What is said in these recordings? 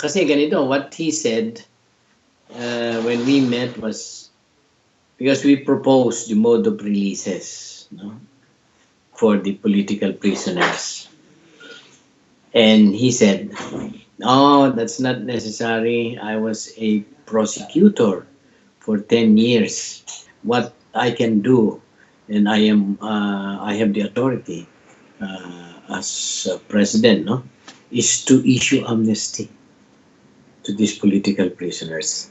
kasi ganito, what he said uh, when we met was because we proposed the mode of releases no, for the political prisoners. And he said, Oh, that's not necessary. I was a prosecutor for 10 years. What I can do, and I am, uh, I have the authority uh, as president, no, is to issue amnesty to these political prisoners.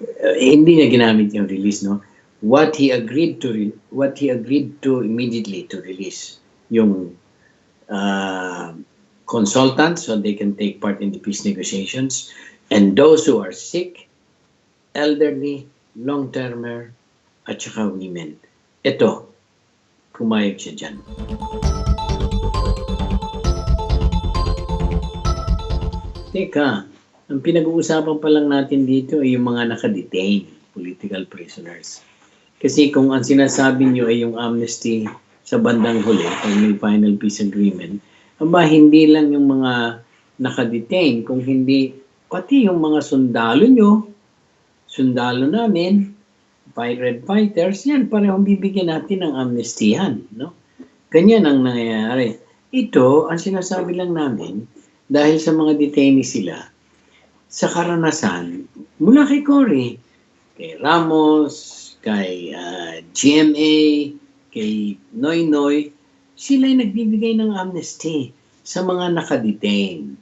Uh, hindi niya ginamit yung release, no? What he agreed to, what he agreed to immediately to release yung uh, consultants so they can take part in the peace negotiations and those who are sick, elderly, long-termer, at saka women. Ito, pumayag siya dyan. Teka, ang pinag-uusapan pa lang natin dito ay yung mga nakadetain, political prisoners. Kasi kung ang sinasabi nyo ay yung amnesty sa bandang huli, kung may final peace agreement, aba hindi lang yung mga nakadetain, kung hindi pati yung mga sundalo nyo, sundalo namin, pirate fighters, yan parehong bibigyan natin ng amnestihan. No? Ganyan ang nangyayari. Ito, ang sinasabi lang namin, dahil sa mga detainees sila, sa karanasan, mula kay Cory, kay Ramos, kay ah, GMA, kay Noy Noy, sila ay nagbibigay ng amnesty sa mga nakadetain.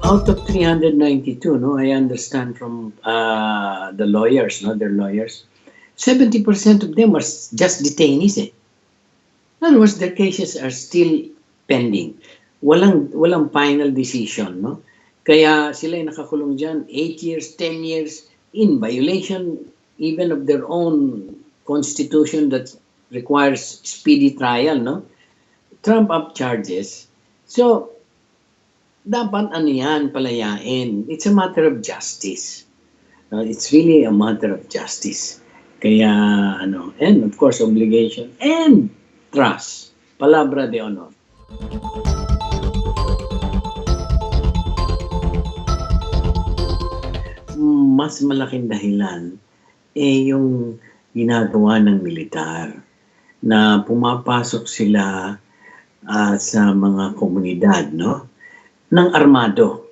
Out of 392, no, I understand from uh, the lawyers, no, their lawyers, 70% of them are just detainees. Eh. In other words, their cases are still pending. Walang walang final decision, no? Kaya sila ay nakakulong diyan 8 years, 10 years in violation even of their own constitution that requires speedy trial, no? Trump up charges. So, dapat ano yan, palayain. It's a matter of justice. Uh, it's really a matter of justice. Kaya, ano, and of course, obligation and trust. Palabra de honor. Mas malaking dahilan eh yung ginagawa ng militar na pumapasok sila ah, sa mga komunidad, no? ng armado.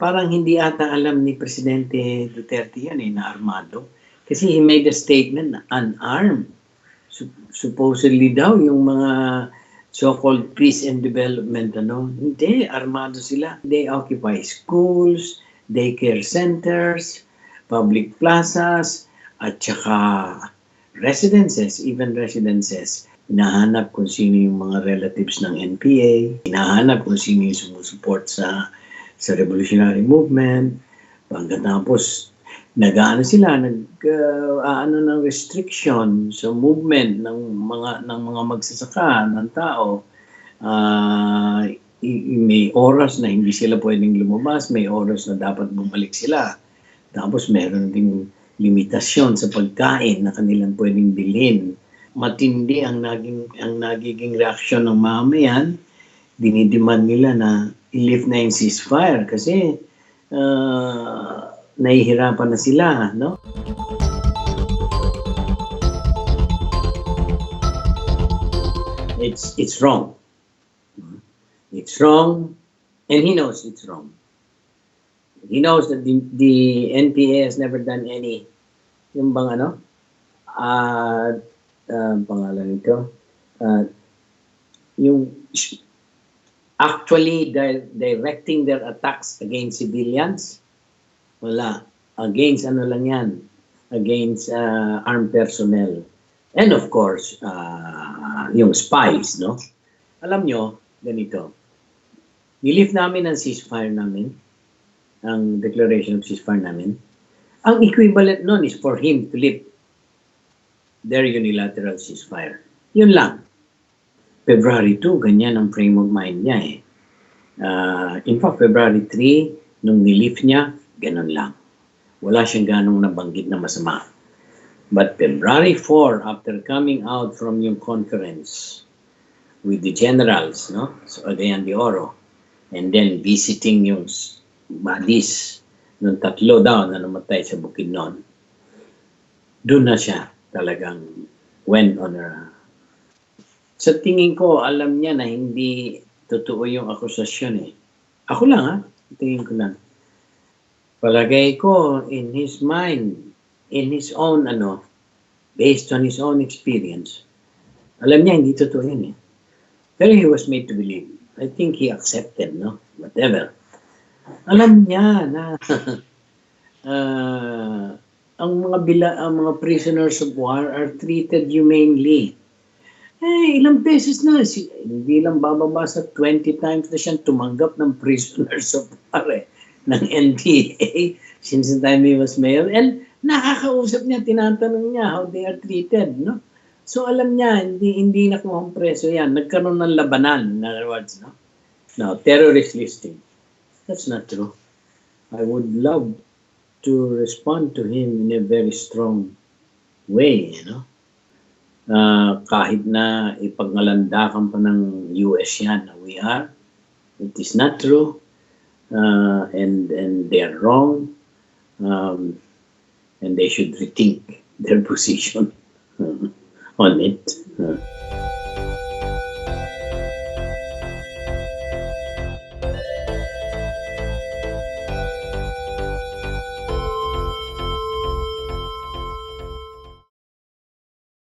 Parang hindi ata alam ni Presidente Duterte yan eh, na armado. Kasi he made a statement na unarmed. Sup- supposedly daw yung mga so-called peace and development, ano, hindi, armado sila. They occupy schools, daycare centers, public plazas, at saka residences, even residences. Hinahanap kung sino yung mga relatives ng NPA, hinahanap kung sino yung sumusuport sa sa revolutionary movement. Pagkatapos, nag-ano sila, nag uh, ano ng restriction sa movement ng mga ng mga magsasaka ng tao. I- may oras na hindi sila pwedeng lumabas, may oras na dapat bumalik sila. Tapos meron ding limitasyon sa pagkain na kanilang pwedeng bilhin. Matindi ang naging ang nagiging reaksyon ng mamayan. Dinidiman nila na i-lift na yung ceasefire kasi ah, nahihirapan na sila, no? It's it's wrong. It's wrong, and he knows it's wrong. He knows that the, the NPA has never done any, yung bang ano, ah, ah, pangalan nito, ah, yung actually di- directing their attacks against civilians, wala. Against ano lang yan, against ah, armed personnel. And of course, ah, yung spies, no? Alam nyo, ganito, nilift namin ang ceasefire namin, ang declaration of ceasefire namin. Ang equivalent nun is for him to lift their unilateral ceasefire. Yun lang. February 2, ganyan ang frame of mind niya eh. Ah, in fact, February 3, nung nilift niya, ganun lang. Wala siyang ganong nabanggit na masama. But February 4, after coming out from yung conference, with the generals, no? So Cagayan de Oro. And then visiting yung bodies ng tatlo daw na namatay sa Bukidnon. Doon na siya talagang went on a... Sa tingin ko, alam niya na hindi totoo yung akusasyon eh. Ako lang ha, tingin ko lang. Palagay ko, in his mind, in his own ano, based on his own experience, alam niya hindi totoo yun eh. Pero he was made to believe. I think he accepted, no? Whatever. Alam niya na ah, ang mga bila, ang mga prisoners of war are treated humanely. Eh, ilang beses na, si, hindi lang bababa sa 20 times na siyang tumanggap ng prisoners of war eh, ng NPA since the time he was mayor. And nakakausap niya, tinatanong niya how they are treated, no? So alam niya, hindi hindi nakuha ang preso yan. Nagkaroon ng labanan, in other words, no? No, terrorist listing. That's not true. I would love to respond to him in a very strong way, you know? Ah, kahit na ipagnalandakan pa ng US yan we are, it is not true, uh, and, and they are wrong, um, and they should rethink their position on it. Uh,